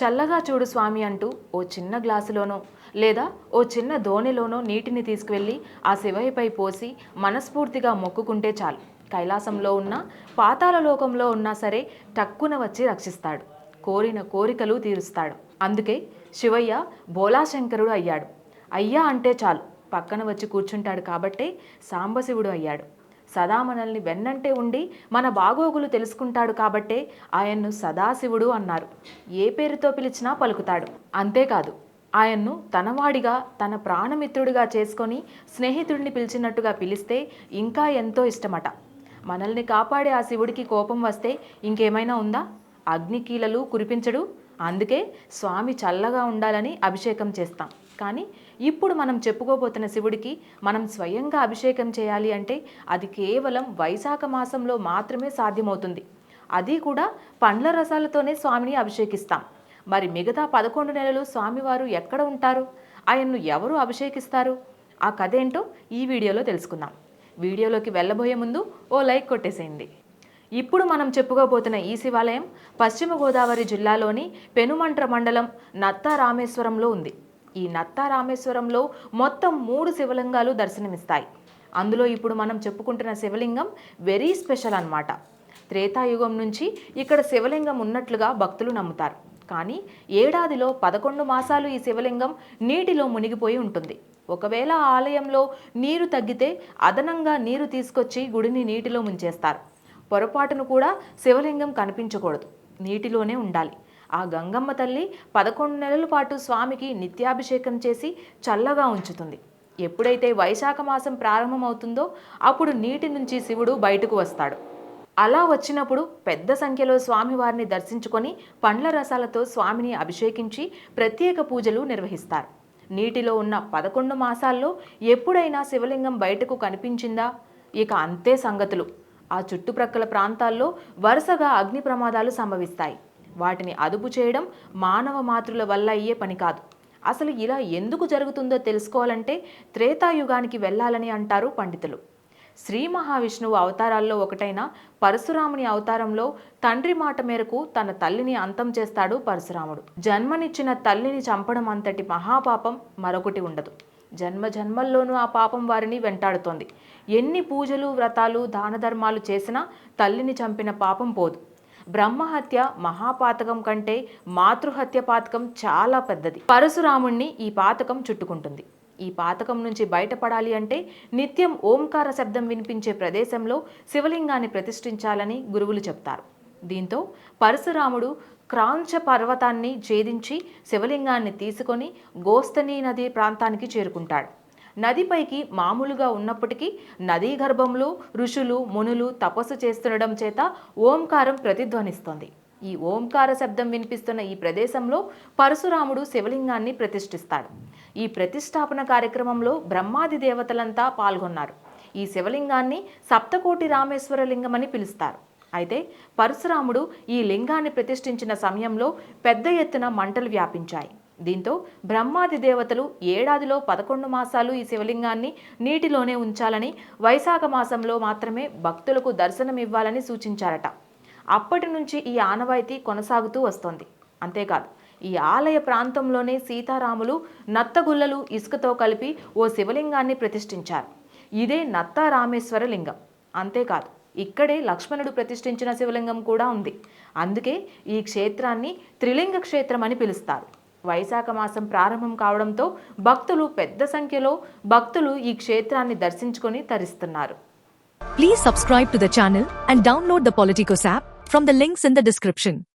చల్లగా చూడు స్వామి అంటూ ఓ చిన్న గ్లాసులోనో లేదా ఓ చిన్న దోణిలోనో నీటిని తీసుకువెళ్ళి ఆ శివయ్యపై పోసి మనస్ఫూర్తిగా మొక్కుకుంటే చాలు. కైలాసంలో ఉన్న పాతాల లోకంలో ఉన్నా సరే టక్కున వచ్చి రక్షిస్తాడు. కోరిన కోరికలు తీరుస్తాడు. అందుకే శివయ్య బోలాశంకరుడు అయ్యాడు. అయ్యా అంటే చాలు. పక్కన వచ్చి కూర్చుంటాడు కాబట్టే సాంబశివుడు అయ్యాడు. సదా మనల్ని వెన్నంటే ఉండి మన బాగోగులు తెలుసుకుంటాడు కాబట్టే ఆయన్ను సదాశివుడు అన్నారు. ఏ పేరుతో పిలిచినా పలుకుతాడు. అంతేకాదు ఆయన్ను తనవాడిగా తన ప్రాణమిత్రుడిగా చేసుకొని స్నేహితుడిని పిలిచినట్టుగా పిలిస్తే ఇంకా ఎంతో ఇష్టమట. మనల్ని కాపాడే ఆ శివుడికి కోపం వస్తే ఇంకేమైనా ఉందా? అగ్నికీలలు కురిపించడు. అందుకే స్వామి చల్లగా ఉండాలని అభిషేకం చేస్తాం. కానీ ఇప్పుడు మనం చెప్పుకోబోతున్న శివుడికి మనం స్వయంగా అభిషేకం చేయాలి అంటే అది కేవలం వైశాఖ మాసంలో మాత్రమే సాధ్యమవుతుంది. అది కూడా పండ్ల రసాలతోనే స్వామిని అభిషేకిస్తాం. మరి మిగతా పదకొండు నెలలు స్వామివారు ఎక్కడ ఉంటారు? ఆయన్ను ఎవరు అభిషేకిస్తారు? ఆ కథ ఏంటో ఈ వీడియోలో తెలుసుకుందాం. వీడియోలోకి వెళ్ళబోయే ముందు ఓ లైక్ కొట్టేసేయండి. ఇప్పుడు మనం చెప్పుకోబోతున్న ఈ శివాలయం పశ్చిమ గోదావరి జిల్లాలోని పెనుమంట్ర మండలం నత్తారామేశ్వరంలో ఉంది. ఈ నత్తారామేశ్వరంలో మొత్తం మూడు శివలింగాలు దర్శనమిస్తాయి. అందులో ఇప్పుడు మనం చెప్పుకుంటున్న శివలింగం వెరీ స్పెషల్ అన్నమాట. త్రేతాయుగం నుంచి ఇక్కడ శివలింగం ఉన్నట్లుగా భక్తులు నమ్ముతారు. కానీ ఏడాదిలో పదకొండు మాసాలు ఈ శివలింగం నీటిలో మునిగిపోయి ఉంటుంది. ఒకవేళ ఆలయంలో నీరు తగ్గితే అదనంగా నీరు తీసుకొచ్చి గుడిని నీటిలో ముంచేస్తారు. పొరపాటును కూడా శివలింగం కనిపించకూడదు. నీటిలోనే ఉండాలి. ఆ గంగమ్మ తల్లి పదకొండు నెలల పాటు స్వామికి నిత్యాభిషేకం చేసి చల్లగా ఉంచుతుంది. ఎప్పుడైతే వైశాఖ మాసం ప్రారంభమవుతుందో అప్పుడు నీటి నుంచి శివుడు బయటకు వస్తాడు. అలా వచ్చినప్పుడు పెద్ద సంఖ్యలో స్వామివారిని దర్శించుకొని పండ్ల రసాలతో స్వామిని అభిషేకించి ప్రత్యేక పూజలు నిర్వహిస్తారు. నీటిలో ఉన్న పదకొండు మాసాల్లో ఎప్పుడైనా శివలింగం బయటకు కనిపించిందా? ఇక అంతే సంగతులు. ఆ చుట్టుప్రక్కల ప్రాంతాల్లో వరుసగా అగ్ని ప్రమాదాలు సంభవిస్తాయి. వాటిని అదుపు చేయడం మానవ మాతృల వల్ల అయ్యే పని కాదు. అసలు ఇలా ఎందుకు జరుగుతుందో తెలుసుకోవాలంటే త్రేతాయుగానికి వెళ్ళాలని అంటారు పండితులు. శ్రీ మహావిష్ణువు అవతారాల్లో ఒకటైన పరశురాముని అవతారంలో తండ్రి మాట మేరకు తన తల్లిని అంతం చేస్తాడు పరశురాముడు. జన్మనిచ్చిన తల్లిని చంపడం అంతటి మహాపాపం మరొకటి ఉండదు. జన్మ జన్మల్లోనూ ఆ పాపం వారిని వెంటాడుతోంది. ఎన్ని పూజలు వ్రతాలు దాన ధర్మాలు చేసినా తల్లిని చంపిన పాపం పోదు. బ్రహ్మహత్య మహాపాతకం కంటే మాతృహత్య పాతకం చాలా పెద్దది. పరశురాముణ్ణి ఈ పాతకం చుట్టుకుంటుంది. ఈ పాతకం నుంచి బయటపడాలి అంటే నిత్యం ఓంకార శబ్దం వినిపించే ప్రదేశంలో శివలింగాన్ని ప్రతిష్ఠించాలని గురువులు చెప్తారు. దీంతో పరశురాముడు క్రాంచ పర్వతాన్ని ఛేదించి శివలింగాన్ని తీసుకొని గోస్తనీ నది ప్రాంతానికి చేరుకుంటాడు. నదిపైకి మామూలుగా ఉన్నప్పటికీ నదీ గర్భంలో ఋషులు మునులు తపస్సు చేస్తుండడం చేత ఓంకారం ప్రతిధ్వనిస్తోంది. ఈ ఓంకార శబ్దం వినిపిస్తున్న ఈ ప్రదేశంలో పరశురాముడు శివలింగాన్ని ప్రతిష్ఠిస్తాడు. ఈ ప్రతిష్టాపన కార్యక్రమంలో బ్రహ్మాది దేవతలంతా పాల్గొన్నారు. ఈ శివలింగాన్ని సప్తకోటి రామేశ్వర లింగమని పిలుస్తారు. అయితే పరశురాముడు ఈ లింగాన్ని ప్రతిష్ఠించిన సమయంలో పెద్ద ఎత్తున మంటలు వ్యాపించాయి. దీంతో బ్రహ్మాది దేవతలు ఏడాదిలో పదకొండు మాసాలు ఈ శివలింగాన్ని నీటిలోనే ఉంచాలని వైశాఖ మాసంలో మాత్రమే భక్తులకు దర్శనం ఇవ్వాలని సూచించారట. అప్పటి నుంచి ఈ ఆనవాయితీ కొనసాగుతూ వస్తోంది. అంతేకాదు ఈ ఆలయ ప్రాంతంలోనే సీతారాములు నత్తగుల్లలు ఇసుకతో కలిపి ఓ శివలింగాన్ని ప్రతిష్ఠించారు. ఇదే నత్తారామేశ్వర లింగం. అంతేకాదు ఇక్కడే లక్ష్మణుడు ప్రతిష్ఠించిన శివలింగం కూడా ఉంది. అందుకే ఈ క్షేత్రాన్ని త్రిలింగ క్షేత్రం అని పిలుస్తారు. వైశాఖ మాసం ప్రారంభం కావడంతో భక్తులు పెద్ద సంఖ్యలో భక్తులు ఈ క్షేత్రాన్ని దర్శించుకుని తరిస్తున్నారు. Please subscribe to the and download the Politicos app from the links in the description